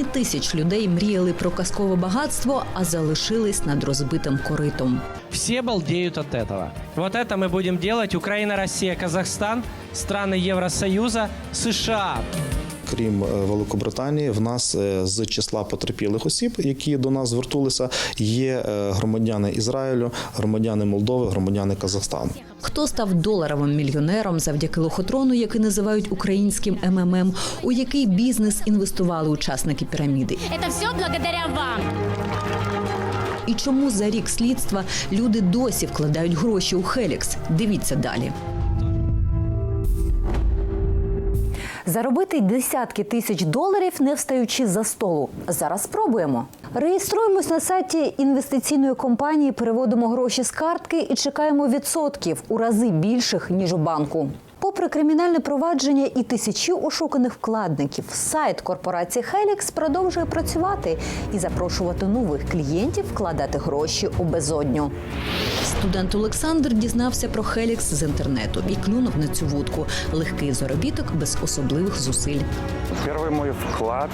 Сотні тисяч людей мріяли про казкове багатство, а залишились над розбитим коритом. Все балдеют от этого. Вот это мы будем делать. Украина, Россия, Казахстан, страны Евросоюза, США. Крім е, Великобританії, в нас е, з числа потерпілих осіб, які до нас звернулися, є е, громадяни Ізраїлю, громадяни Молдови, громадяни Казахстану. Хто став доларовим мільйонером завдяки лохотрону, який називають українським МММ, у який бізнес інвестували учасники піраміди? Это все благодаря вам. І чому за рік слідства люди досі вкладають гроші у Хелікс? Дивіться далі. Заробити десятки тисяч доларів, не встаючи за столу. Зараз спробуємо. Реєструємось на сайті інвестиційної компанії, переводимо гроші з картки і чекаємо відсотків у рази більших ніж у банку. Попри кримінальне провадження і тисячі ошуканих вкладників, сайт корпорації Helix продовжує працювати і запрошувати нових клієнтів вкладати гроші у безодню. Студент Олександр дізнався про Хелікс з інтернету і клюнув на цю вудку. Легкий заробіток без особливих зусиль. Первый мой вклад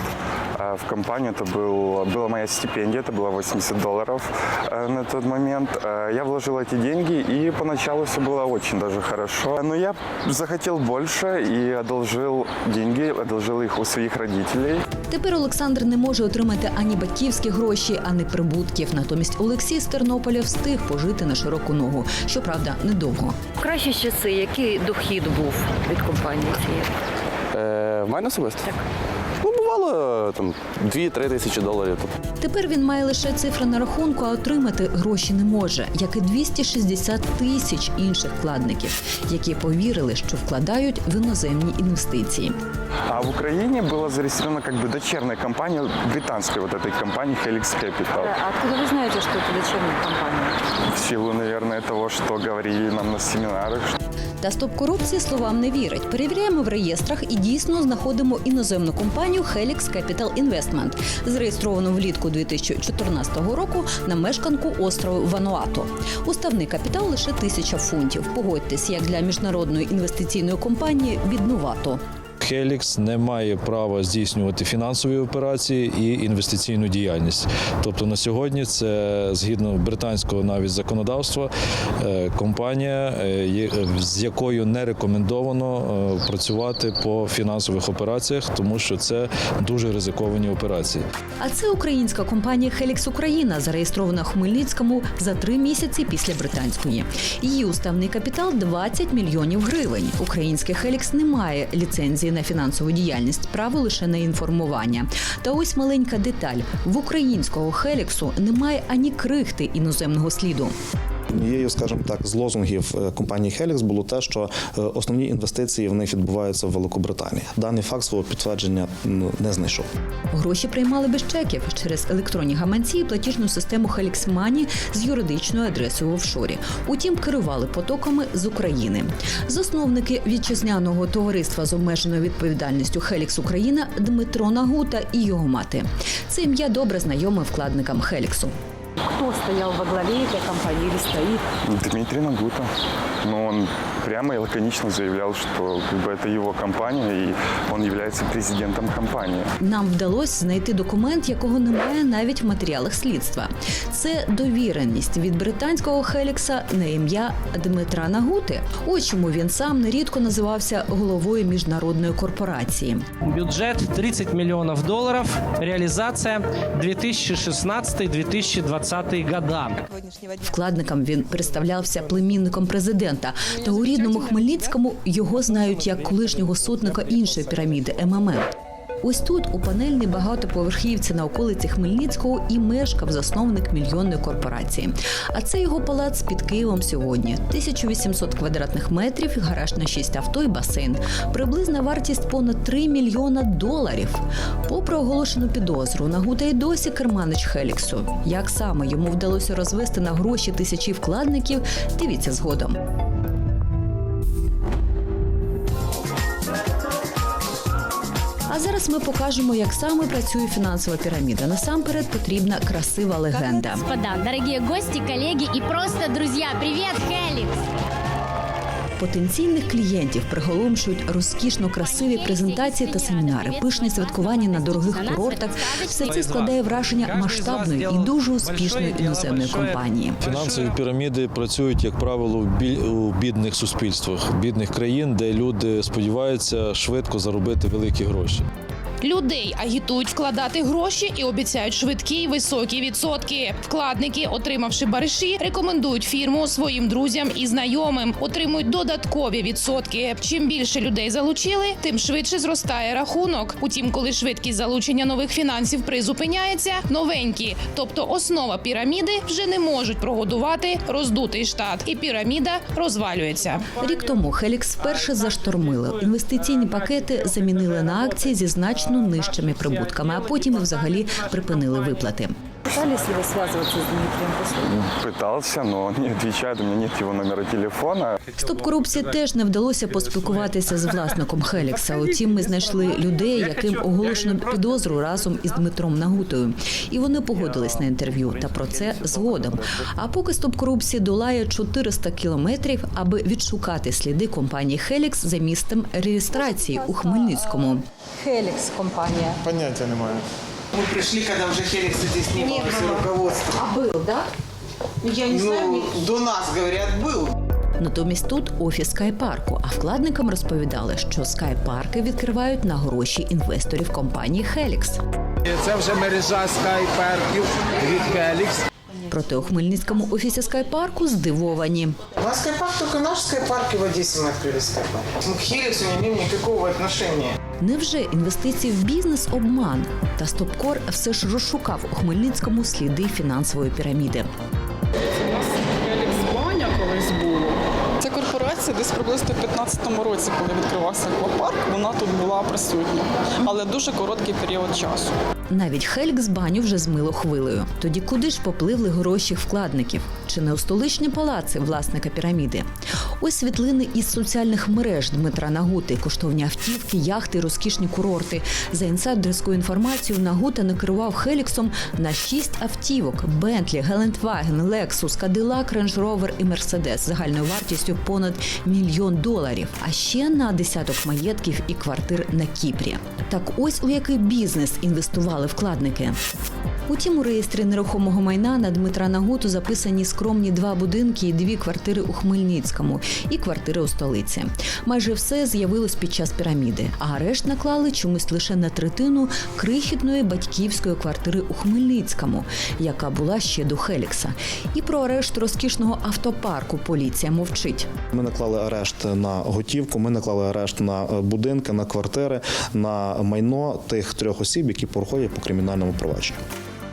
э, в компанию это был, была моя стипендия, это было 80 долларов э, на тот момент. Э, Я вложил эти деньги, и поначалу все было очень даже хорошо. Но я захотел больше и одолжил деньги, одолжил их у своих родителей. Тепер Олександр не може отримати ані батьківські гроші, ані прибутків. Натомість Олексій з Тернополя встиг пожити на широку ногу. Щоправда, недовго. В кращі часи, який дохід був від компанії цієї? Е, в мене особисто? Так. Ну, бувало там 2-3 тисячі доларів. Тобто Тепер він має лише цифри на рахунку, а отримати гроші не може, як і 260 тисяч інших вкладників, які повірили, що вкладають в іноземні інвестиції. А в Украине была зарегистрирована как бы дочерняя компания британской вот этой компании Helix Capital. А откуда ви знаєте, що це дочерня компанія? В силу, наверное, того, что говорили нам на семинарах, Та стоп корупції словам не вірить. Перевіряємо в реєстрах і дійсно знаходимо іноземну компанію Helix Capital Investment, зареєстровану влітку 2014 року на мешканку острову Вануато. Уставний капітал лише тисяча фунтів. Погодьтесь, як для міжнародної інвестиційної компанії віднувато. Хелікс не має права здійснювати фінансові операції і інвестиційну діяльність. Тобто на сьогодні це згідно британського навіть законодавства е, компанія, е, з якою не рекомендовано е, працювати по фінансових операціях, тому що це дуже ризиковані операції. А це українська компанія Helix Україна, зареєстрована Хмельницькому за три місяці після британської. Її уставний капітал 20 мільйонів гривень. Український Helix не має ліцензії на фінансову діяльність, право лише на інформування. Та ось маленька деталь: в українського Хеліксу немає ані крихти іноземного сліду. Однією, скажімо так, з лозунгів е, компанії Helix було те, що е, основні інвестиції в них відбуваються в Великобританії. Даний факт свого підтвердження ну, не знайшов. Гроші приймали без чеків через електронні гаманці і платіжну систему Helix Money з юридичною адресою в офшорі. Утім, керували потоками з України. Засновники вітчизняного товариства з обмеженою відповідальністю Helix Україна Дмитро Нагута і його мати. Це ім'я добре знайоме вкладникам Хеліксу. Хто стоял во главе этой компании или стоит? Дмитрий Нагута. Но он прямо и лаконично заявлял, что как бы, это его компания, и он является президентом компании. Нам вдалося знайти документ, якого немає навіть в матеріалах слідства. Це довіреність від британського Хелікса на ім'я Дмитра Нагути. Ось чому він сам нерідко називався головою міжнародної корпорації. Бюджет 30 миллионов долларов. Реализация 2016-2020 года. Вкладникам він представлявся племінником президента. Та у рідному Хмельницькому його знають як колишнього сотника іншої піраміди МММ. Ось тут, у панельній багатоповерхівці на околиці Хмельницького, і мешкав засновник мільйонної корпорації. А це його палац під Києвом сьогодні. 1800 квадратних метрів, гараж на 6 авто і басейн. Приблизна вартість понад 3 мільйона доларів. Попри оголошену підозру, Нагута й досі керманич Хеліксу. Як саме йому вдалося розвести на гроші тисячі вкладників, дивіться згодом. Зараз ми покажемо, як саме працює фінансова піраміда. Насамперед потрібна красива легенда. Господа, дорогие гости, коллеги и просто друзья, привет, Хеликс! Потенційних клієнтів приголомшують розкішно красиві презентації та семінари, пишні святкування на дорогих курортах. Все це складає враження масштабної і дуже успішної іноземної компанії. Фінансові піраміди працюють, як правило, у бідних суспільствах, бідних країн, де люди сподіваються швидко заробити великі гроші. Людей агітують вкладати гроші і обіцяють швидкі й високі відсотки. Вкладники, отримавши бариші, рекомендують фірму своїм друзям і знайомим, отримують додаткові відсотки. Чим більше людей залучили, тим швидше зростає рахунок. Утім, коли швидкість залучення нових фінансів призупиняється, новенькі, тобто основа піраміди, вже не можуть прогодувати роздутий штат, і піраміда розвалюється. Рік тому Хелікс вперше заштормили. Інвестиційні пакети замінили на акції зі значно нижчими прибутками, а потім взагалі припинили виплати. Пытались ли вы связываться с Дмитрием после? Пытался, но он не отвечает, у меня нет его номера телефона. Стоп корупції теж не вдалося поспілкуватися з власником Хелікса. Утім, ми знайшли людей, яким оголошено підозру разом із Дмитром Нагутою. І вони погодились на інтерв'ю. Та про це згодом. А поки стоп корупції долає 400 кілометрів, аби відшукати сліди компанії Хелікс за місцем реєстрації у Хмельницькому. Хеликс компания. Понятия немає. Мы пришли, когда уже Феликс здесь не было, все руководство. А був, да? Я не знаю. Ну, до нас, говорят, был. Натомість тут офіс скайпарку. А вкладникам розповідали, що скайпарки відкривають на гроші інвесторів компанії Хелікс. Це вже мережа скайперків від Фелікс. Проте у Хмельницькому офісі скайпарку здивовані. У нас скайпарк, только наш скайпарк, и в Одессе мы открыли скайпарк. Мы к Хеликсу не имеем никакого отношения. Невже інвестиції в бізнес обман? Та Стопкор все ж розшукав у Хмельницькому сліди фінансової піраміди. Баня колись було. Ця корпорація десь приблизно в 15-му році, коли відкривався аквапарк, вона тут була присутня, але дуже короткий період часу. Навіть Хелікс баню вже змило хвилею. Тоді куди ж попливли гроші вкладників? Чи не у столичні палаци власника піраміди? Ось світлини із соціальних мереж Дмитра Нагути, коштовні автівки, яхти, розкішні курорти. За інсайдерською інформацією, Нагута не керував Хеліксом на шість автівок: Бентлі, Гелендваген, Лексус, Кадилак, Рендж Ровер і Мерседес загальною вартістю понад мільйон доларів, а ще на десяток маєтків і квартир на Кіпрі. Так ось у який бізнес інвестували вкладники. Утім, у реєстрі нерухомого майна на Дмитра Нагуту записані скромні два будинки і дві квартири у Хмельницькому і квартири у столиці. Майже все з'явилось під час піраміди, а арешт наклали чомусь лише на третину крихітної батьківської квартири у Хмельницькому, яка була ще до Хелікса. І про арешт розкішного автопарку поліція мовчить. Ми наклали арешт на готівку, ми наклали арешт на е, будинки, на квартири, на майно тих трьох осіб, які проходять по кримінальному провадженню.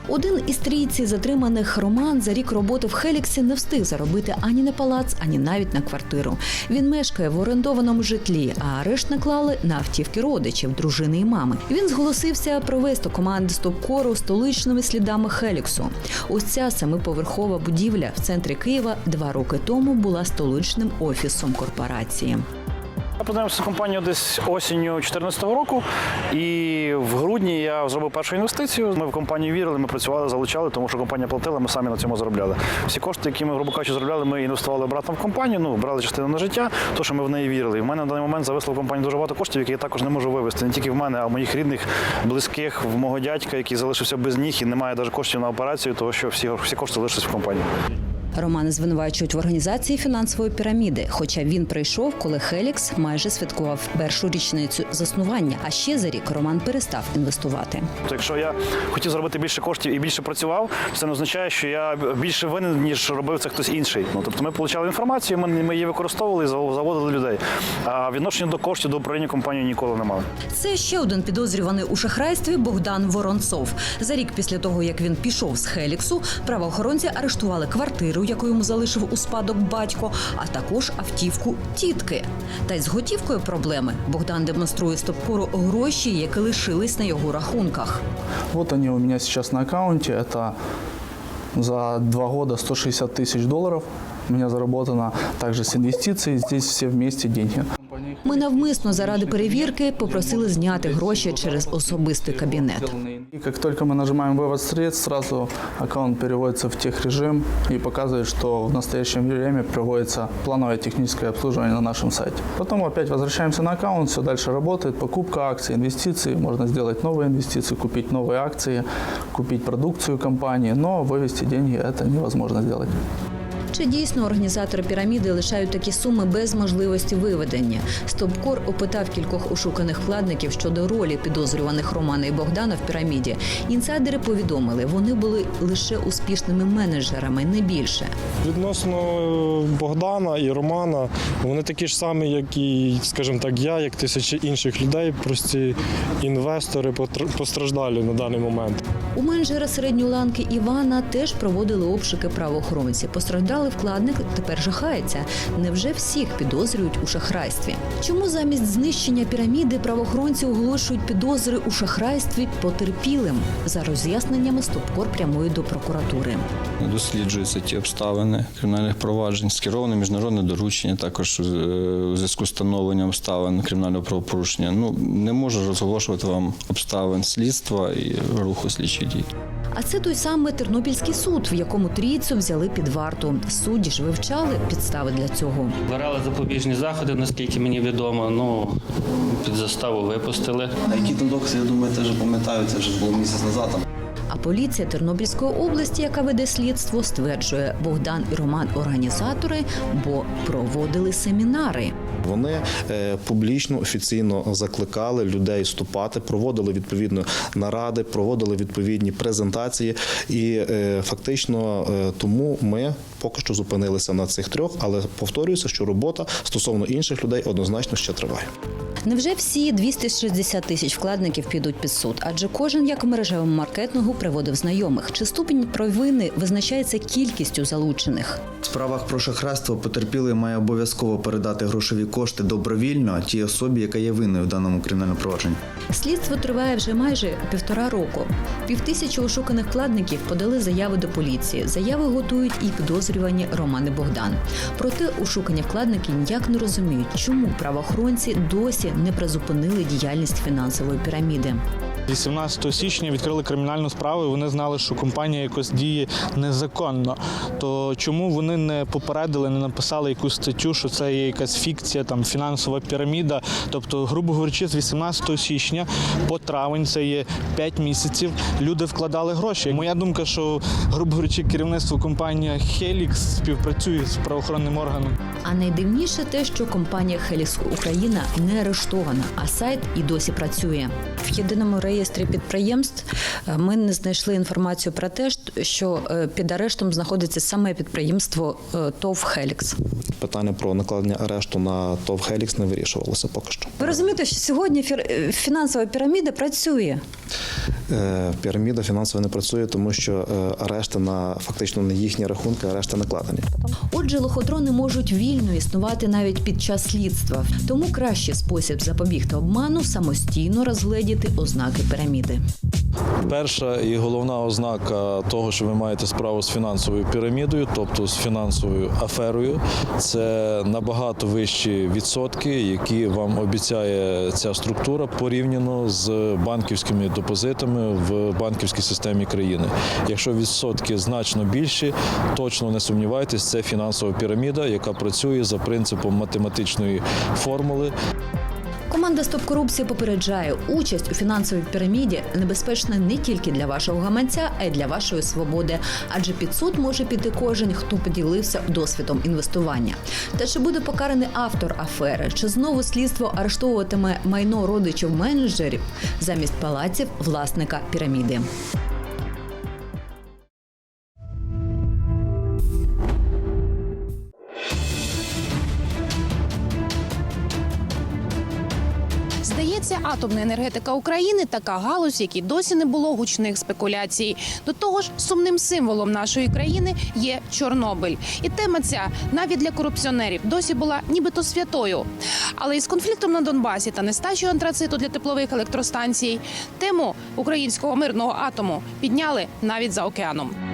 Один із трійці затриманих Роман за рік роботи в Хеліксі не встиг заробити ані на палац, ані навіть на квартиру. Він мешкає в орендованому житлі, а арешт наклали на автівки родичів, дружини і мами. Він зголосився провести команди стопкору столичними слідами Хеліксу. Ось ця семиповерхова будівля в центрі Києва два роки тому була столичним офісом корпорації. Я познайомився з компанією десь осінню 2014 року, і в грудні я зробив першу інвестицію. Ми в компанію вірили, ми працювали, залучали, тому що компанія платила, ми самі на цьому заробляли. Всі кошти, які ми, грубо кажучи, заробляли, ми інвестували обратно в компанію, ну, брали частину на життя, то що ми в неї вірили. І в мене на даний момент зависло в компанії дуже багато коштів, які я також не можу вивести. Не тільки в мене, а в моїх рідних, близьких, в мого дядька, який залишився без ніг і немає навіть коштів на операцію, тому що всі, всі кошти залишились в компанії. Романа звинувачують в організації фінансової піраміди, хоча він прийшов, коли Хелікс майже святкував першу річницю заснування. А ще за рік Роман перестав інвестувати. Тобто, якщо я хотів зробити більше коштів і більше працював, це не означає, що я більше винен, ніж робив це хтось інший. Ну тобто ми отримали інформацію, ми, ми її використовували і заводили людей. А відношення до коштів до управління компанією ніколи не мали. Це ще один підозрюваний у шахрайстві Богдан Воронцов. За рік після того, як він пішов з Хеліксу, правоохоронці арештували квартиру, яку йому залишив у спадок батько, а також автівку тітки. Та й з готівкою проблеми. Богдан демонструє стопкору гроші, які лишились на його рахунках. Вот они у меня сейчас на аккаунте. Это за два года 160 тысяч долларов. У меня заработано также с инвестиций. Здесь все вместе деньги. Компания Ми навмисно заради перевірки попросили зняти гроші через особистий кабінет. И как только мы нажимаем вывод средств, сразу аккаунт переводится в техрежим и показывает, что в настоящее время проводится плановое техническое обслуживание на нашем сайте. Потом опять возвращаемся на аккаунт, все дальше работает, покупка акций, инвестиции, можно сделать новые инвестиции, купить новые акции, купить продукцию компании, но вывести деньги это невозможно сделать. Чи дійсно організатори піраміди лишають такі суми без можливості виведення? Стопкор опитав кількох ушуканих вкладників щодо ролі підозрюваних Романа і Богдана в піраміді. Інсайдери повідомили, вони були лише успішними менеджерами, не більше. Відносно Богдана і Романа, вони такі ж самі, як і, скажімо так, я, як тисячі інших людей, прості інвестори постраждалі на даний момент. У менеджера середньої ланки Івана теж проводили обшуки правоохоронці. Постраждалий вкладник тепер жахається. Невже всіх підозрюють у шахрайстві? Чому замість знищення піраміди правоохоронці оголошують підозри у шахрайстві потерпілим? За роз'ясненнями Стопкор прямує до прокуратури. Досліджуються ті обставини кримінальних проваджень, скероване міжнародне доручення, також е, у зв'язку з встановленням обставин кримінального правопорушення. Ну не можу розголошувати вам обставин слідства і руху слідчих дій. А це той самий Тернопільський суд, в якому трійцю взяли під варту. Судді ж вивчали підстави для цього. Вирали запобіжні заходи, наскільки мені відомо. Ну під заставу випустили. А які там докази, я думаю, теж пам'ятаю, це вже було місяць назад. А поліція Тернопільської області, яка веде слідство, стверджує, Богдан і Роман організатори, бо проводили семінари. Вони е, публічно офіційно закликали людей вступати, проводили відповідно наради, проводили відповідні презентації, і е, фактично е, тому ми поки що зупинилися на цих трьох, але повторюється, що робота стосовно інших людей однозначно ще триває. Невже всі 260 тисяч вкладників підуть під суд? Адже кожен, як у мережевому маркетингу, приводив знайомих. Чи ступінь провини визначається кількістю залучених? В справах про шахрайство потерпілий має обов'язково передати грошові кошти добровільно тій особі, яка є винною в даному кримінальному провадженні. Слідство триває вже майже півтора року. Півтисячі ошуканих вкладників подали заяви до поліції. Заяви готують і підозрювані Роман і Богдан. Проте ошукані вкладники ніяк не розуміють, чому правоохоронці досі не призупинили діяльність фінансової піраміди. 18 січня відкрили кримінальну справу. і Вони знали, що компанія якось діє незаконно. То чому вони не попередили, не написали якусь статтю, що це є якась фікція, там фінансова піраміда? Тобто, грубо говорячи, з 18 січня по травень це є 5 місяців. Люди вкладали гроші. Моя думка, що грубо говорячи, керівництво компанії Helix співпрацює з правоохоронним органом. А найдивніше те, що компанія Helix Україна не арештована, а сайт і досі працює. В єдиному реєстрі підприємств е, ми не знайшли інформацію про те, що е, під арештом знаходиться саме підприємство е, ТОВ Helix. Питання про накладення арешту на ТОВ Хелікс не вирішувалося поки що. Ви розумієте, що сьогодні фінансова піраміда працює. Піраміда фінансово не працює, тому що арешти на фактично не їхні рахунки, арешти накладені. Отже, лохотрони можуть вільно існувати навіть під час слідства. Тому кращий спосіб запобігти обману самостійно розгледіти ознаки піраміди. Перша і головна ознака того, що ви маєте справу з фінансовою пірамідою, тобто з фінансовою аферою, це набагато вищі відсотки, які вам обіцяє ця структура порівняно з банківськими депозитами в банківській системі країни. Якщо відсотки значно більші, точно не сумнівайтесь, це фінансова піраміда, яка працює за принципом математичної формули. Команда Стоп корупції попереджає, участь у фінансовій піраміді небезпечна не тільки для вашого гаманця, а й для вашої свободи. Адже під суд може піти кожен, хто поділився досвідом інвестування. Та чи буде покараний автор афери? Чи знову слідство арештовуватиме майно родичів менеджерів замість палаців власника піраміди? Атомна енергетика України така галузь, якій досі не було гучних спекуляцій. До того ж, сумним символом нашої країни є Чорнобиль. І тема ця навіть для корупціонерів досі була нібито святою. Але із конфліктом на Донбасі та нестачею антрациту для теплових електростанцій тему українського мирного атому підняли навіть за океаном.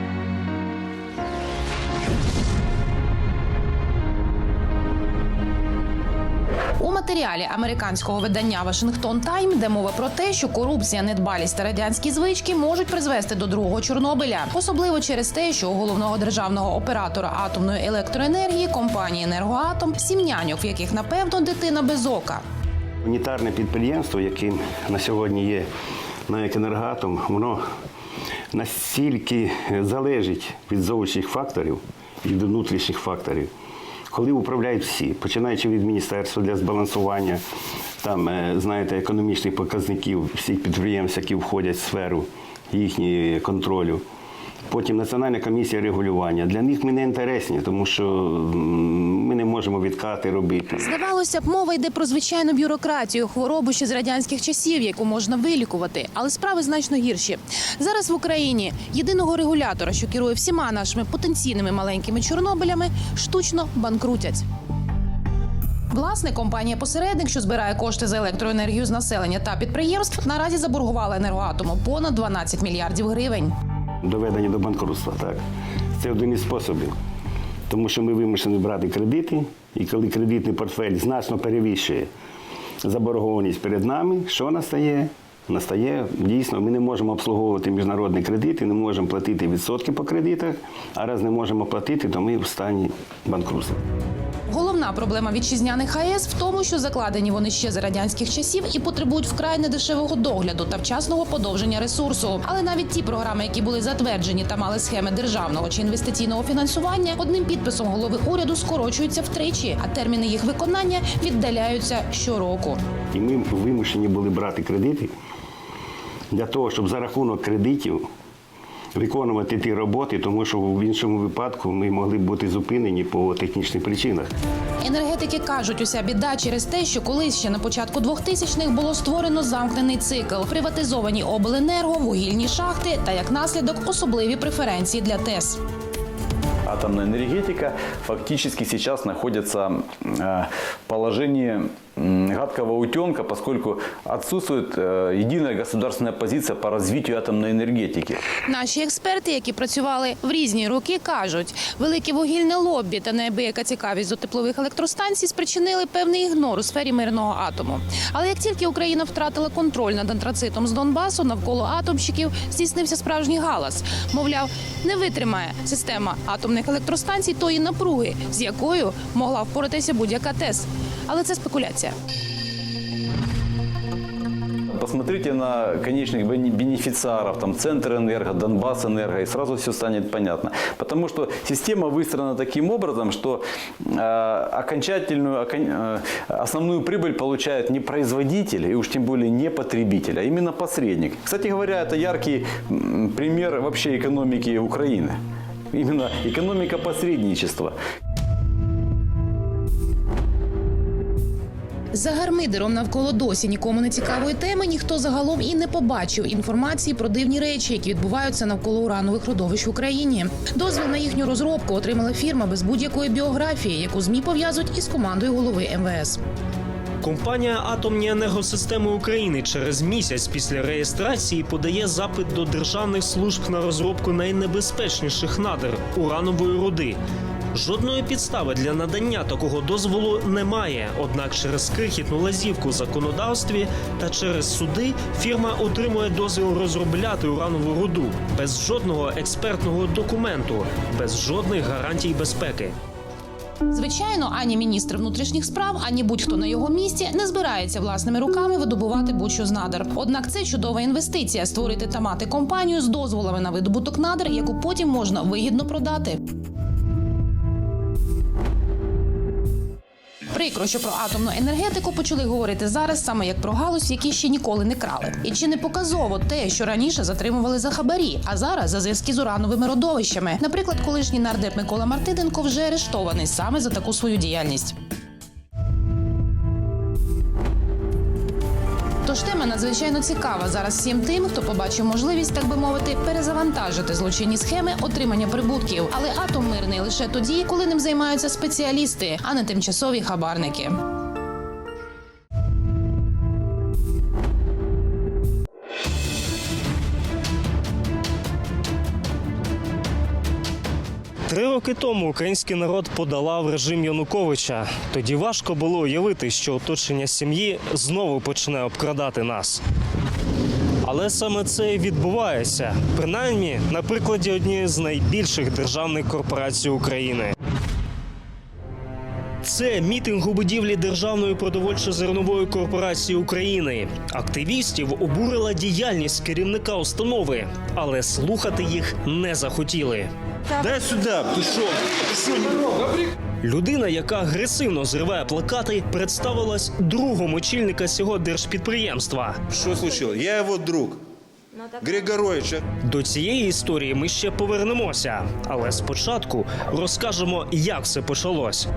Матеріалі американського видання Вашингтон Тайм йде мова про те, що корупція, недбалість та радянські звички можуть призвести до другого Чорнобиля, особливо через те, що у головного державного оператора атомної електроенергії компанії Енергоатом сім няньок, в яких напевно дитина без ока. Унітарне підприємство, яким на сьогодні є навіть енергатом, воно настільки залежить від зовнішніх факторів і від внутрішніх факторів, коли управляють всі, починаючи від міністерства для збалансування, там, е, знаєте, економічних показників всіх підприємств, які входять в сферу їхньої контролю. Потім Національна комісія регулювання. Для них ми не інтересні, тому що ми не можемо відкати робити. Здавалося б, мова йде про звичайну бюрократію, хворобу ще з радянських часів, яку можна вилікувати, але справи значно гірші. Зараз в Україні єдиного регулятора, що керує всіма нашими потенційними маленькими чорнобилями, штучно банкрутять. Власне, компанія-посередник, що збирає кошти за електроенергію з населення та підприємств, наразі заборгувала енергоатому понад 12 мільярдів гривень. Доведені до банкрутства. Так? Це один із способів. Тому що ми вимушені брати кредити, і коли кредитний портфель значно перевищує заборгованість перед нами, що настає? Настає дійсно, ми не можемо обслуговувати міжнародні кредити, не можемо платити відсотки по кредитах, а раз не можемо платити, то ми в стані банкрутства. Головна проблема вітчизняних АЕС в тому, що закладені вони ще за радянських часів і потребують вкрай недешевого догляду та вчасного подовження ресурсу. Але навіть ті програми, які були затверджені та мали схеми державного чи інвестиційного фінансування, одним підписом голови уряду скорочуються втричі, а терміни їх виконання віддаляються щороку. І ми вимушені були брати кредити для того, щоб за рахунок кредитів виконувати ті роботи, тому що в іншому випадку ми могли б бути зупинені по технічних причинах. Енергетики кажуть, уся біда через те, що колись ще на початку 2000-х було створено замкнений цикл, приватизовані обленерго, вугільні шахти та як наслідок особливі преференції для ТЕС. атомная энергетика фактически сейчас находится э, в положении гадкого утенка, поскольку отсутствует э, единая государственная позиция по развитию атомной энергетики. Наші експерти, які працювали в різні роки, кажуть, велике вугільне лоббі та неабияка цікавість до теплових електростанцій спричинили певний ігнор у сфері мирного атому. Але як тільки Україна втратила контроль над антрацитом з Донбасу, навколо атомщиків здійснився справжній галас. Мовляв, не витримає система атомних електростанцій тої напруги, з якою могла впоратися будь-яка ТЕС. Але це спекуляція. Посмотрите на конечных бенефициаров, там Центр Энерго, Донбасс Энерго, и сразу все станет понятно. Потому что система выстроена таким образом, что э, окончательную, окон- э, основную прибыль получает не производитель, и уж тем более не потребитель, а именно посредник. Кстати говоря, это яркий пример вообще экономики Украины. Именно экономика посредничества. За гармидером навколо досі нікому не цікавої теми ніхто загалом і не побачив інформації про дивні речі, які відбуваються навколо уранових родовищ в Україні. Дозвіл на їхню розробку отримала фірма без будь-якої біографії, яку змі пов'язують із командою голови МВС. Компанія Атомні енергосистеми України через місяць після реєстрації подає запит до державних служб на розробку найнебезпечніших надр уранової руди. Жодної підстави для надання такого дозволу немає. Однак через крихітну лазівку в законодавстві та через суди фірма отримує дозвіл розробляти уранову руду без жодного експертного документу, без жодних гарантій безпеки. Звичайно, ані міністр внутрішніх справ, ані будь-хто на його місці не збирається власними руками видобувати будь-що з надр. Однак це чудова інвестиція створити та мати компанію з дозволами на видобуток надр, яку потім можна вигідно продати. Прикро, що про атомну енергетику почали говорити зараз саме як про галузь, які ще ніколи не крали. І чи не показово те, що раніше затримували за хабарі, а зараз за зв'язки з урановими родовищами? Наприклад, колишній нардеп Микола Мартиненко вже арештований саме за таку свою діяльність. Надзвичайно цікава зараз всім тим, хто побачив можливість, так би мовити, перезавантажити злочинні схеми отримання прибутків. Але атом мирний лише тоді, коли ним займаються спеціалісти, а не тимчасові хабарники. Три роки тому український народ подолав режим Януковича. Тоді важко було уявити, що оточення сім'ї знову почне обкрадати нас. Але саме це і відбувається, принаймні на прикладі однієї з найбільших державних корпорацій України. Це мітинг у будівлі Державної продовольчо-зернової корпорації України. Активістів обурила діяльність керівника установи, але слухати їх не захотіли. Дай сюда, пішов. Людина, яка агресивно зриває плакати, представилась другом очільника цього держпідприємства. Що случилось? Я його друг. Григоровича. До цієї історії ми ще повернемося, але спочатку розкажемо, як все почалось.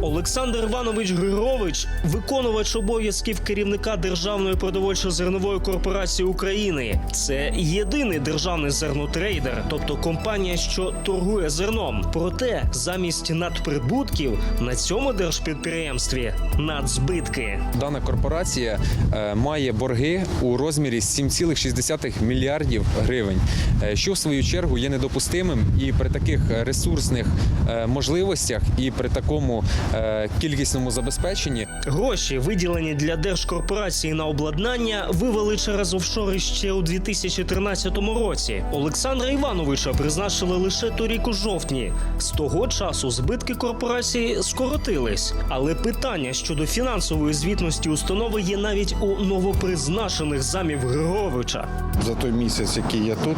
Олександр Іванович Григорович, виконувач обов'язків керівника Державної продовольчо-зернової корпорації України. Це єдиний державний зернотрейдер, тобто компанія, що торгує зерном. Проте замість надприбутків на цьому держпідприємстві надзбитки. Дана корпорація е, має борги у розмірі 7,6 мільярдів гривень, е, що в свою чергу є недопустимим і при таких ресурсних е, можливостях, і при такому кількісному забезпеченні Гроші, виділені для держкорпорації на обладнання, вивели через офшори ще у 2013 році. Олександра Івановича призначили лише торік у жовтні. З того часу збитки корпорації скоротились. Але питання щодо фінансової звітності установи є навіть у новопризначених замів Григоровича. За той місяць, який я тут,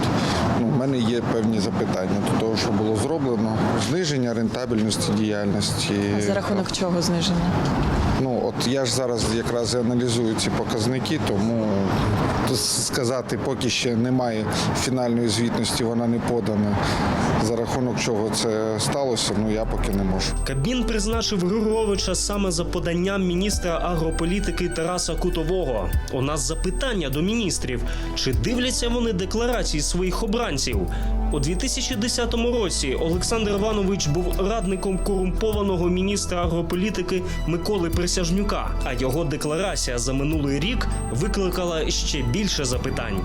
ну, в мене є певні запитання до того, що було зроблено. Зниження рентабельності діяльності. Рахунок чого зниження? Ну, от я ж зараз якраз аналізую ці показники, тому сказати поки ще немає фінальної звітності, вона не подана. За рахунок чого це сталося, ну я поки не можу. Кабмін призначив Григоровича саме за поданням міністра агрополітики Тараса Кутового. У нас запитання до міністрів: чи дивляться вони декларації своїх обранців? У 2010 році Олександр Іванович був радником корумпованого міністра агрополітики Миколи Присяжнюка. А його декларація за минулий рік викликала ще більше запитань.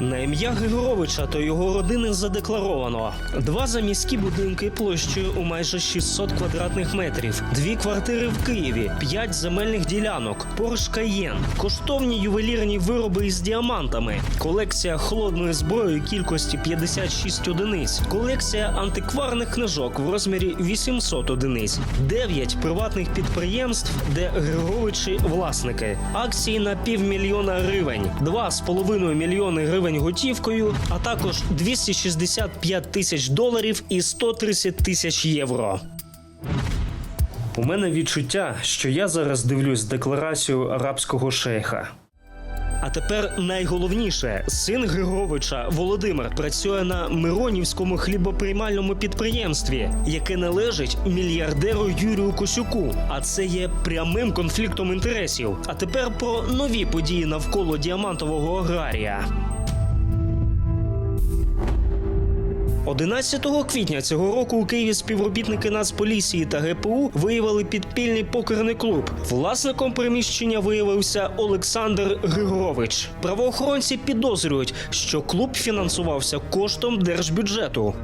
На ім'я Григоровича та його родини задекларовано. Два заміські будинки площею у майже 600 квадратних метрів, дві квартири в Києві, п'ять земельних ділянок, Porsche Cayenne, коштовні ювелірні вироби із діамантами, колекція холодної зброї кількості 56 одиниць, колекція антикварних книжок в розмірі 800 одиниць, дев'ять приватних підприємств, де Григоровичі власники, акції на півмільйона гривень, 2,5 мільйони гривень готівкою, а також 265 тисяч доларів і 130 тисяч євро. У мене відчуття, що я зараз дивлюсь декларацію арабського шейха. А тепер найголовніше: син Григоровича Володимир працює на Миронівському хлібоприймальному підприємстві, яке належить мільярдеру Юрію Косюку. А це є прямим конфліктом інтересів. А тепер про нові події навколо діамантового аграрія. 11 квітня цього року у Києві співробітники Нацполіції та ГПУ виявили підпільний покерний клуб. Власником приміщення виявився Олександр Григорович. Правоохоронці підозрюють, що клуб фінансувався коштом держбюджету.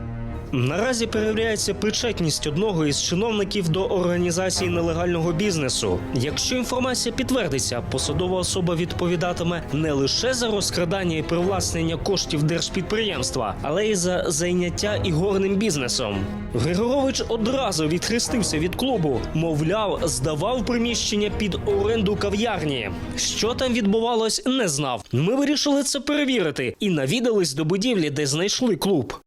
Наразі перевіряється причетність одного із чиновників до організації нелегального бізнесу. Якщо інформація підтвердиться, посадова особа відповідатиме не лише за розкрадання і привласнення коштів держпідприємства, але й за зайняття ігорним бізнесом. Григорович одразу відхрестився від клубу, мовляв, здавав приміщення під оренду кав'ярні. Що там відбувалось, не знав. Ми вирішили це перевірити і навідались до будівлі, де знайшли клуб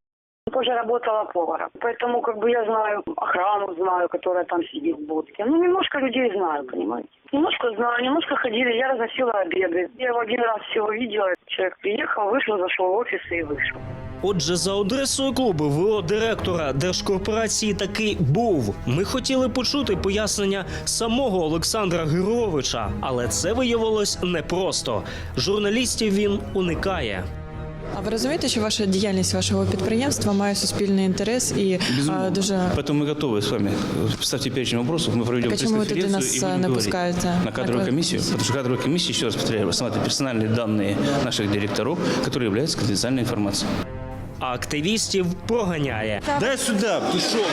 Позже работала поваром. Поэтому как бы я знаю охрану, знаю, которая там сидит в будке. Ну, немножко людей знаю, понимаете. Немножко знаю, немножко ходили, я разносила обеды. Я его один раз всего видела. Человек приехал, вышел, зашел в офис и вышел. Отже, за адресою клубу ВО директора держкорпорації таки був. Ми хотіли почути пояснення самого Олександра Геровича, але це виявилось непросто. Журналістів він уникає. А ви розумієте, що ваша діяльність вашого підприємства має суспільний інтерес і а, дуже Поэтому мы готовы с вами. Ставьте перечень вопросов, мы проведем Так а чому ви тоді пресс-конференцию нас и а, будем не говорить. пускаєте На кадровую комиссию, потому что кадровая комиссия, еще раз повторяю, рассматривает персональные данные наших директоров, которые являются конфиденциальной информацией. а активістів проганяє. Дай сюда, пішов.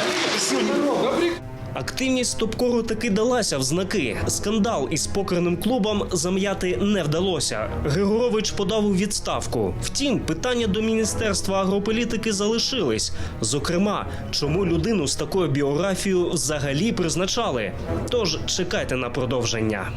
Активність Топкору таки далася в знаки. Скандал із покерним клубом зам'яти не вдалося. Григорович подав у відставку. Втім, питання до міністерства агрополітики залишились. Зокрема, чому людину з такою біографією взагалі призначали? Тож чекайте на продовження.